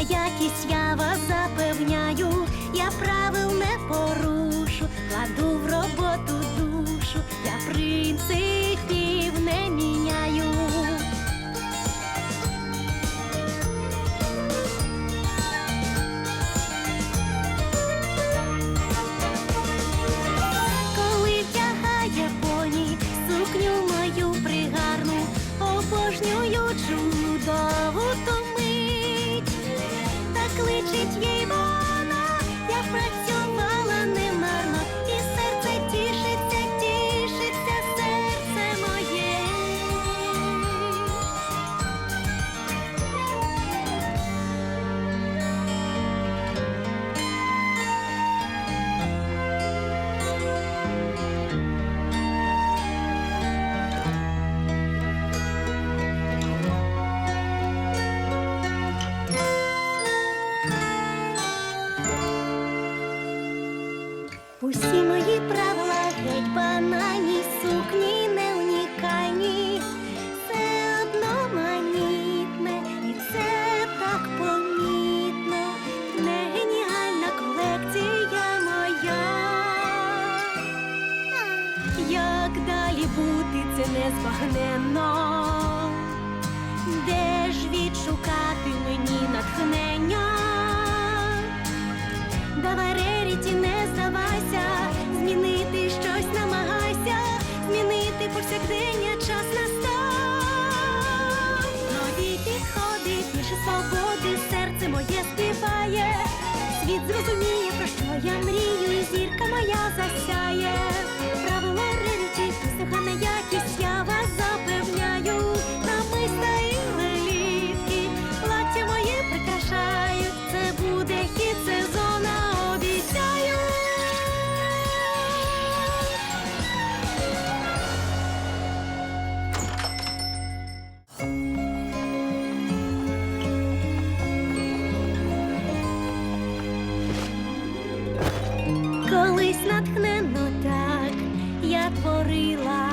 якість я вас запевняю, я правил не порушу, кладу в роботу це незбагненно, де ж відшукати мені натхнення? Давай реріті, не здавайся, змінити щось намагайся, змінити повсякдення час настав. Нові підходи, більше свободи, серце моє співає. Світ зрозуміє, про що я мрію, і зірка моя засяє. Колись натхненно так я творила,